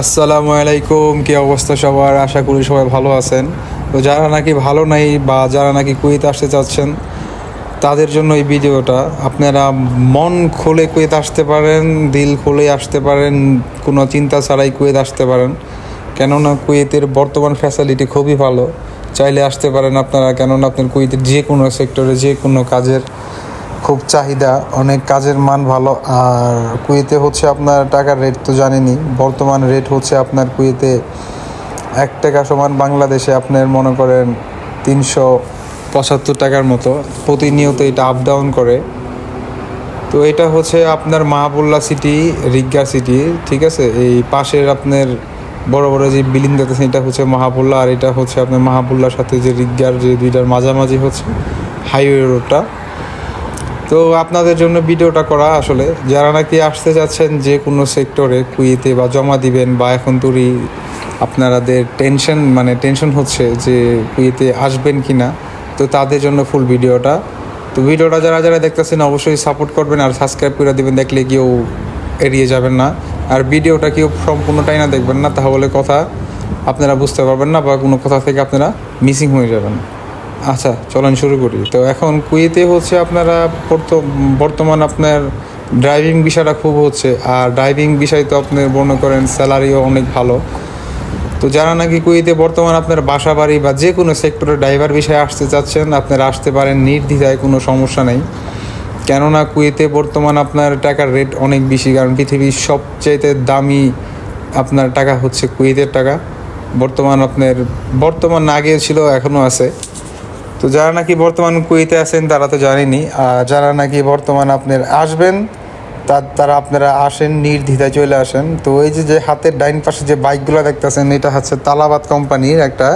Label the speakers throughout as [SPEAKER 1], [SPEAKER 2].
[SPEAKER 1] আসসালামু আলাইকুম, কি অবস্থা সবার? আশা করি সবাই ভালো আছেন। তো যারা নাকি ভালো নাই বা যারা নাকি কুয়েত আসতে চাচ্ছেন, তাদের জন্য এই ভিডিওটা। আপনারা মন খুলে কুয়েত আসতে পারেন, দিল খুলে আসতে পারেন, কোনো চিন্তা ছাড়াই কুয়েত আসতে পারেন। কেননা কুয়েতের বর্তমান ফ্যাসিলিটি খুবই ভালো। চাইলে আসতে পারেন আপনারা, কেননা আপনার কুয়েতের যে কোনো সেক্টরে যে কোনো কাজের। খুব চাহিদা, অনেক কাজের মান ভালো। আর কুয়েতে হচ্ছে আপনার টাকার রেট তো জানেনই, বর্তমান রেট হচ্ছে আপনার কুয়েতে এক টাকা সমান বাংলাদেশে আপনার মনে করেন তিনশো পঁচাত্তর টাকার মতো। প্রতিনিয়ত এটা আপ ডাউন করে। তো এটা হচ্ছে আপনার মাহাবুল্লা সিটি রিগ্গা সিটি ঠিক আছে? এই পাশের আপনার বড় বড় যে বিল্ডিং দেখতেছেন এটা হচ্ছে মাহাবুল্লা আর এটা হচ্ছে আপনার মাহাবুল্লার সাথে যে রিগ্গার যে দুইটার মাঝামাঝি হচ্ছে হাইওয়ে রোডটা তো আপনাদের জন্য ভিডিওটা করা আসলে। যারা নাকি আসতে যাচ্ছেন যে কোনো সেক্টরে কুইতে বা জমা দিবেন বা এখন তুরি আপনারাদের টেনশন মানে টেনশন হচ্ছে যে কুইতে আসবেন কি না তো তাদের জন্য ফুল ভিডিওটা। তো ভিডিওটা যারা যারা দেখতেছেন অবশ্যই সাপোর্ট করবেন আর সাবস্ক্রাইব করে দিবেন, দেখলে কেউ এড়িয়ে যাবেন না। আর ভিডিওটা কেউ সম্পূর্ণটাই না দেখবেন না, তাহলে কথা আপনারা বুঝতে পারবেন না বা কোনো কথা থেকে আপনারা মিসিং হয়ে যাবেন। আচ্ছা চলেন শুরু করি। তো এখন কুয়েতে হচ্ছে আপনারা বর্তমান আপনার ড্রাইভিং বিষয়টা খুব হচ্ছে, আর ড্রাইভিং বিষয় তো আপনি মনে করেন স্যালারিও অনেক ভালো। তো যারা নাকি কুয়েতে বর্তমান আপনার বাসা বাড়ি বা যে কোনো সেক্টরে ড্রাইভার বিষয়ে আসতে চাচ্ছেন, আপনারা আসতে পারেন, নির্দ্বিধায় কোনো সমস্যা নেই। কেননা কুয়েতে বর্তমান আপনার টাকার রেট অনেক বেশি, কারণ পৃথিবীর সবচেয়ে দামি আপনার টাকা হচ্ছে কুয়েতের টাকা। বর্তমান আপনার, বর্তমান আগে ছিল এখনও আছে। তো যারা নাকি বর্তমান কুয়েতে আছেন, তারা তো জানেনি আর যারা নাকি বর্তমান আপনার আসবেন, তা, তারা আপনারা আসেন, নির্দ্বিধায় চলে আসেন। তো এই যে যে হাতের ডাইন পাশে যে বাইকগুলো দেখতেছেন, এটা হচ্ছে তালাবাদ কোম্পানির একটা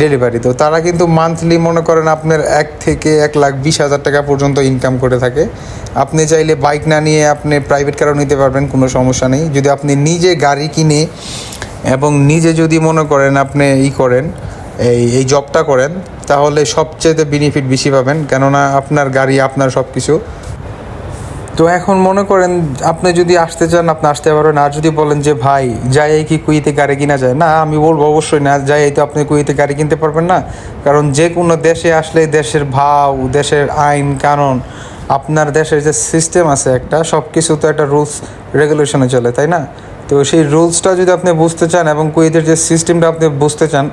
[SPEAKER 1] ডেলিভারি। তো তারা কিন্তু মান্থলি মনে করেন আপনার এক থেকে এক লাখ বিশ হাজার টাকা পর্যন্ত ইনকাম করে থাকে। আপনি চাইলে বাইক না নিয়ে আপনি প্রাইভেট কারও নিতে পারবেন, কোনো সমস্যা নেই। যদি আপনি নিজে গাড়ি কিনে এবং নিজে যদি মনে করেন আপনি ই করেন এই এই জবটা করেন, তাহলে সবচেয়ে বেনিফিট বেশি পাবেন। কেননা আপনার গাড়ি, আপনার সব কিছু তো এখন মনে করেন, আপনি যদি আসতে চান, আপনি আসতে পারবেন। আর যদি বলেন যে, ভাই, যাই কি কুইতে গাড়ি কিনা যায়? না, আমি বলব অবশ্যই না। যাই তো আপনি কুইতে গাড়ি কিনতে পারবেন না। কারণ যে কোনো দেশে আসলে দেশের ভাও, দেশের আইন, কানুন, আপনার দেশের যে সিস্টেম আছে একটা সব কিছু তো একটা রুলস রেগুলেশনে চলে, তাই না? তো সেই রুলসটা যদি আপনি বুঝতে চান এবং কুয়েতের যে সিস্টেমটা আপনি বুঝতে চান,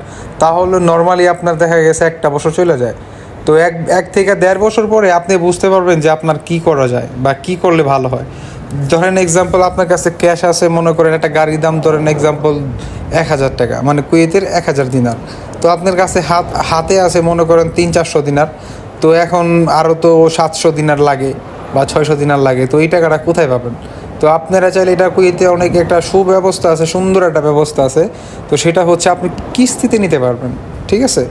[SPEAKER 1] তাহলে নর্মালি আপনার দেখা গেছে একটা বছর চলে যায়। তো এক এক থেকে দেড় বছর পরে আপনি বুঝতে পারবেন যে আপনার কি করা যায় বা কি করলে ভালো হয়। ধরেন এক্সাম্পল আপনার কাছে ক্যাশ আছে, মনে করেন একটা গাড়ির দাম ধরেন এক্সাম্পল এক হাজার টাকা মানে কুয়েতের এক হাজার দিনার। তো আপনার কাছে হাত, হাতে আছে মনে করেন তিন, চারশো দিনার। তো এখন আরও তো সাতশো দিনার লাগে বা ছয়শো দিনার লাগে, তো এই টাকাটা কোথায় পাবেন? তো আপনারা চাইলে এটা কুয়েতে অনেক একটা সুব্যবস্থা আছে, সুন্দর একটা ব্যবস্থা আছে। তো সেটা হচ্ছে আপনি কিস্তিতে নিতে পারবেন, ঠিক আছে?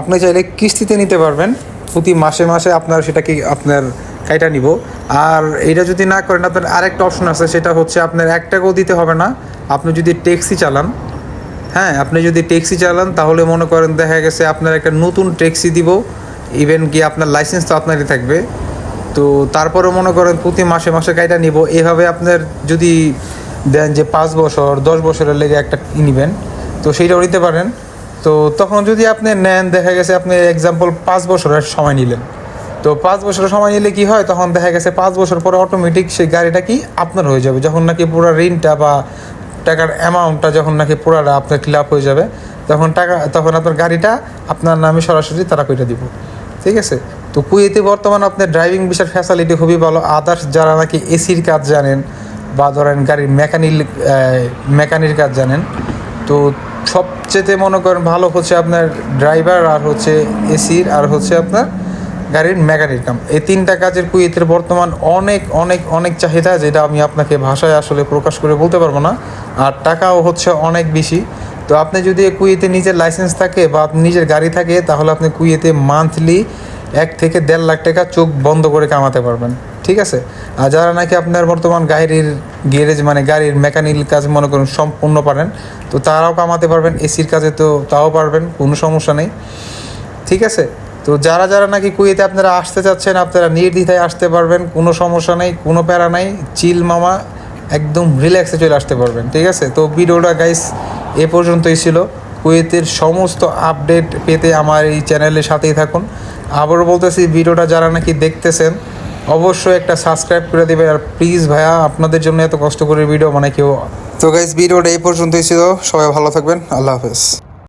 [SPEAKER 1] আপনি চাইলে কিস্তিতে নিতে পারবেন, প্রতি মাসে মাসে আপনার সেটাকে আপনার কাইটা নিব। আর এটা যদি না করেন, আপনার আরেকটা অপশন আছে, সেটা হচ্ছে আপনার এক টাকাও দিতে হবে না। আপনি যদি ট্যাক্সি চালান হ্যাঁ আপনি যদি ট্যাক্সি চালান, তাহলে মনে করেন দেখা গেছে আপনার একটা নতুন ট্যাক্সি দিব। ইভেন কি আপনার লাইসেন্স তো আপনারই থাকবে। তো তারপরে মনে করেন প্রতি মাসে মাসে গাড়িটা নিব। এভাবে আপনার যদি দেন যে পাঁচ বছর, দশ বছরের লেগে একটা নিবেন, তো সেইটাও নিতে পারেন। তো তখন যদি আপনি নেন, দেখা গেছে আপনি এক্সাম্পল পাঁচ বছরের সময় নিলেন। তো পাঁচ বছরের সময় নিলে কি হয়? তখন দেখা গেছে পাঁচ বছর পরে অটোমেটিক সেই গাড়িটা কি আপনার হয়ে যাবে। যখন নাকি পুরো ঋণটা বা টাকার অ্যামাউন্টটা যখন নাকি পুরাটা আপনার ক্লিয়ার হয়ে যাবে, তখন টাকা, তখন আপনার গাড়িটা আপনার নামে সরাসরি তারা কইটা দিব। ঠিক আছে? তো কুয়েতে বর্তমান আপনার ড্রাইভিং বিষয়ের ফ্যাসিলিটি খুবই ভালো। আদার্স যারা নাকি এসির কাজ জানেন বা ধরেন গাড়ির মেকানিক মেকানির কাজ জানেন, তো সবচেয়ে মনে করেন ভালো হচ্ছে আপনার ড্রাইভার আর হচ্ছে এসির আর হচ্ছে আপনার গাড়ির মেকানিক কাম। এই তিনটা কাজের কুয়েতের বর্তমান অনেক অনেক অনেক চাহিদা যেটা আমি আপনাকে ভাষায় আসলে প্রকাশ করে বলতে পারব না। আর টাকাও হচ্ছে অনেক বেশি। তো আপনি যদি কুয়েতে নিজের লাইসেন্স থাকে বা আপনি নিজের গাড়ি থাকে, তাহলে আপনি কুয়েতে মান্থলি এক থেকে দেড় লাখ টাকা চোখ বন্ধ করে কামাতে পারবেন, ঠিক আছে? আর যারা নাকি আপনার বর্তমান গাড়ির গ্যারেজ মানে গাড়ির মেকানিক কাজ মনে করুন সম্পূর্ণ পারেন, তো তারাও কামাতে পারবেন এসির কাজে তো তাও পারবেন, কোনো সমস্যা নেই, ঠিক আছে? তো যারা যারা নাকি কুয়েতে আপনারা আসতে চাচ্ছেন, আপনারা নির্দ্বিধায় আসতে পারবেন, কোনো সমস্যা নেই, কোনো প্যারা নাই চিল মামা, একদম রিল্যাক্সে চলে আসতে পারবেন, ঠিক আছে? তো ভিডিওটা গাইস এ পর্যন্তই ছিল। কুয়েতের সমস্ত আপডেট পেতে আমার এই চ্যানেলের সাথেই থাকুন। আবারও বলতেছি, ভিডিওটা যারা নাকি দেখতেছেন, অবশ্যই একটা সাবস্ক্রাইব করে দেবে আর প্লিজ ভাইয়া, আপনাদের জন্য এত কষ্ট করে ভিডিও মানে কেউ তো গাইজ ভিডিওটা এই পর্যন্তই ছিল। সবাই ভালো থাকবেন। আল্লাহ হাফেজ।